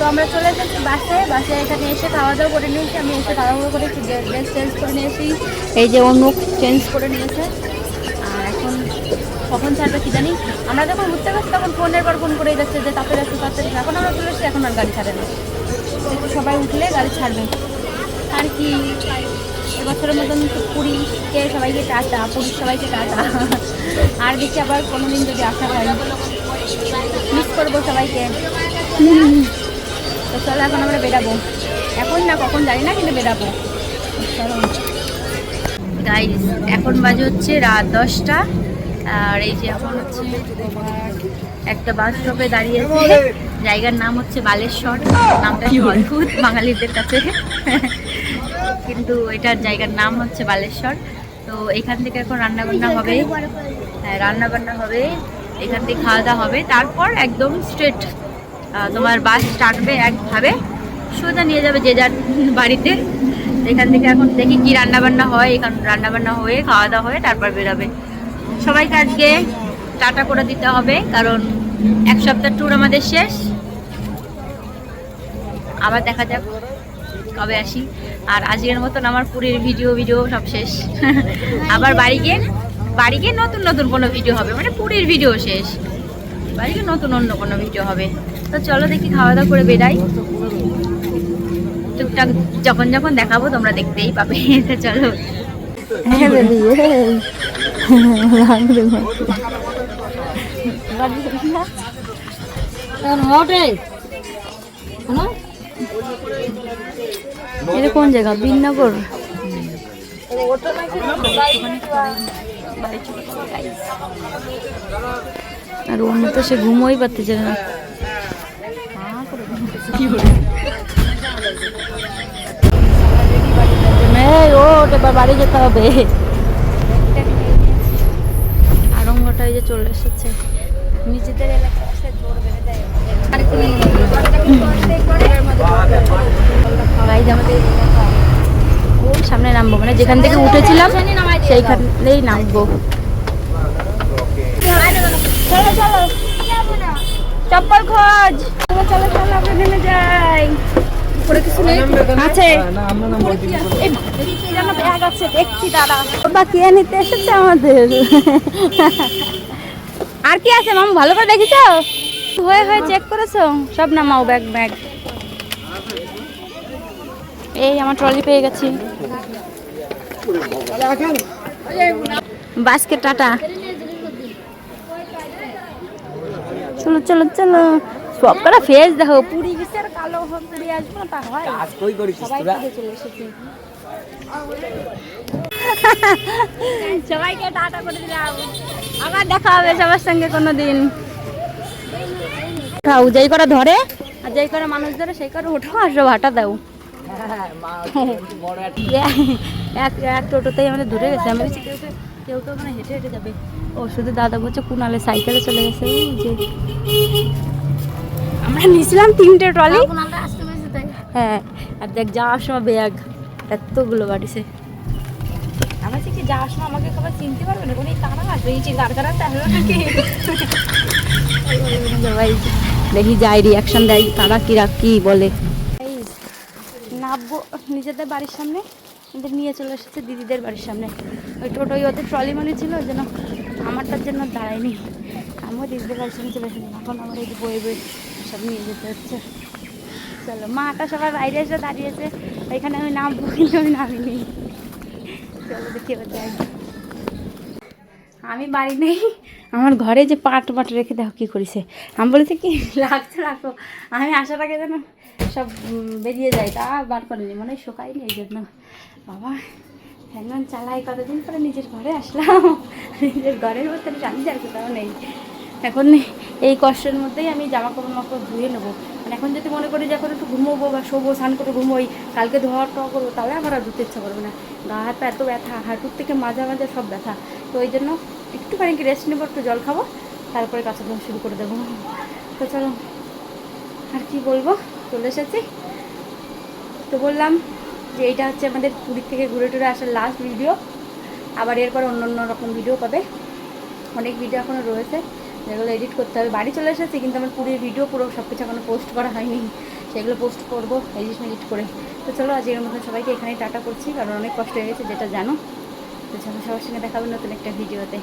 তো আমরা চলে এসেছি বাসে বাসে এখানে এসে খাওয়া দাওয়া করে নিয়েছি। আমি এসে তাড়াহুড়ো করে একটু ড্রেস চেঞ্জ করে নিয়েছি। এই যে অনুক চেঞ্জ করে নিয়েছে। আর এখন কখন ছাড়বে কি জানি? আমরা যখন ঘুরতে গেছি তখন ফোনের পর ফোন করেই যাচ্ছে যে তাতে যাচ্ছে, তাতে। এখন আমরা চলে এসেছি, এখন আর গাড়ি ছাড়ে না। সবাই উঠলে গাড়ি ছাড়বে। আর কি, এবছরের মতন পুরীকে সবাইকে টাটা, পুরীর সবাইকে টাটা। আর দেখি আবার কোনোদিন যদি আসা হয়। মিস করব সবাইকে। তো চলো এখন আমরা বেরাবো। এখন না কখন জানি না কিন্তু বেরাবো। চলো। গাইস এখন বাজে হচ্ছে রাত দশটা। আর এই যে এখন হচ্ছে একটা বাস স্টপে দাঁড়িয়েছে জায়গার নাম হচ্ছে বালেশ্বর। নামটা কি অদ্ভুত বাঙালিদের কাছে। কিন্তু এটার জায়গার নাম হচ্ছে বালেশ্বর। তো এখান থেকে এখন রান্না বান্না হবে। হ্যাঁ রান্না বান্না হবে। এখান থেকে খাওয়া দাওয়া হবে। তারপর একদম স্ট্রেট তোমার বাস হবে একভাবে। সোজা নিয়ে যাবে যে যার বাড়িতে। এখান থেকে এখন দেখি কি রান্নাবান্না হয়। এখান রান্নাবান্না হয়ে খাওয়া দাওয়া হয়ে তারপর বেরোবে। সবাইকে আজকে টাটা করে দিতে হবে, কারণ এক সপ্তাহ ট্যুর আমাদের শেষ। আবার দেখা যাক কবে আসি। আর আজকের মতন আমার পুরীর ভিডিও ভিডিও সব শেষ। আবার বাড়ি গিয়ে বাড়ি গিয়ে নতুন নতুন কোনো ভিডিও হবে। মানে পুরীর ভিডিও শেষ। বাড়ি গিয়ে নতুন অন্য কোনো ভিডিও হবে। তো চলো দেখি খাওয়া দাওয়া করে বেরাই টুকটাক যখন যখন দেখাবো তোমরা দেখতেই পাবে। তো চলো। এটা কোন জায়গা? বিনগর আর অন্য তো সে ঘুমোই পারতেছে না। বাড়ি যেতে হবে। আরঙ্গটা এই যে চলে এসেছে। নিজেদের ওই সামনে নামবো মানে যেখান থেকে উঠেছিলাম, সেইখানেই নামবো। চলো চলো। চপ্পল খোঁজ। চলো চলো চলো আমরা নেমে যাই। উপরে কিছু নেই? আছে। ব্যাগ আছে দেখছি দাদা বা কে নিতে এসেছে আমাদের? আর কি আছে মাম ভালো করে দেখিছ? হয়ে হয়ে চেক করেছ? সব নামাও ব্যাগ ব্যাগ এই আমার ট্রলি পেয়ে গেছি। বাসকে টাটা। চলো চলো চলো। সব কটা ফেস দেখো। পুরি গেছে আর কালো হয়ে পুরি আসব না তা হয়। কাজ কই করিস সবাই তোরা? সবাইকে টাটা করে দিলাম। আবার দেখা হবে সবার সঙ্গে কোনো দিন খাও যেই করে ধরে আর যেই করে মানুষ ধরে সেই করে ওঠো আর সব হাঁটা দাও। হ্যাঁ, মা বড় একটা এক এক টোটোতেই আমাদের ধরে গেছে। আমি কেউ কেউ মানে হেঁটে হেঁটে যাবে ও শুধু দাদা বলছে কুনালে সাইকেলে চলে গেছে যে আমরা নিয়েছিলাম তিনটে ট্রলি হ্যাঁ আর দেখ যাওয়ার সময় ব্যাগ এতগুলো বাড়িছে আমার বলছি কি যাওয়ার সময় আমাকে সবাই চিনতে পারবে না কোনো কারা আসবে এই চিন্তার কারা তাহলে নাকি সবাই দেখি যাই রিয়াকশন দেয় তারা কি রাখ কি বলে নামবো নিজেদের বাড়ির সামনে ওদের নিয়ে চলে এসেছে দিদিদের বাড়ির সামনে। ওই টোটোই ওদের ট্রলি মনে ছিল যেন আমারটার জন্য দাঁড়ায়নি। আমিও দিদিদের বাড়ির সামনে চলে এসেছি। এখন আমার এই বই বই সব নিয়ে যেতে হচ্ছে। চলো মাটা সবার বাইরে এসে দাঁড়িয়েছে। এখানে আমি নাম কিন্তু আমি নামিনি। চলো দেখি এবার আমি বাড়ি নেই। আমার ঘরে যে পাট পাট রেখে দেখো কী করেছে। আমি বলেছি কি রাখছো রাখো। আমি আসার আগে যেন সব বেরিয়ে যায়, তা বার করিনি। মনে হয় শোকাইনি এই জন্য। বাবা ফ্যান চালাই কতদিন পরে নিজের ঘরে আসলাম। নিজের ঘরের মধ্যে শান্তি আর কোথাও নেই। এখন এই কষ্টের মধ্যেই আমি জামা কাপড় মাপড় ধুয়ে নেব। মানে এখন যদি মনে করি যে এখন একটু ঘুমোবো বা শোবো, স্নান করে ঘুমোই, কালকে ধোয়া টোয়া করব, তাহলে আমার আর ধুতে ইচ্ছা করবে না। গা হাত এত ব্যথা, হাঁটুর থেকে মাজা মাজা সব ব্যথা। তো ওই জন্য একটুখানি রেস্ট নেব, একটু জল খাব, তারপরে কাজকর্ম শুরু করে দেবো। তো চলো, আর কি বলব? চলে এসেছি। তো বললাম যে এইটা হচ্ছে আমাদের পুরীর থেকে ঘুরে টুরে আসার লাস্ট ভিডিও আবার এরপর অন্য অন্য রকম ভিডিও পাবে। অনেক ভিডিও এখনও রয়েছে। যেগুলো এডিট করতে হবে। বাড়ি চলে এসেছি, কিন্তু আমার পুরীর ভিডিও পুরো সব কিছু এখনও পোস্ট করা হয়নি। সেগুলো পোস্ট করব এডিট মেডিট করে। তো চলো, আজকের মতো সবাইকে এখানেই টাটা করছি, কারণ অনেক কষ্ট হয়ে গেছে, যেটা জানো। তো চলো, সবার সঙ্গে দেখাবো নতুন একটা ভিডিওতে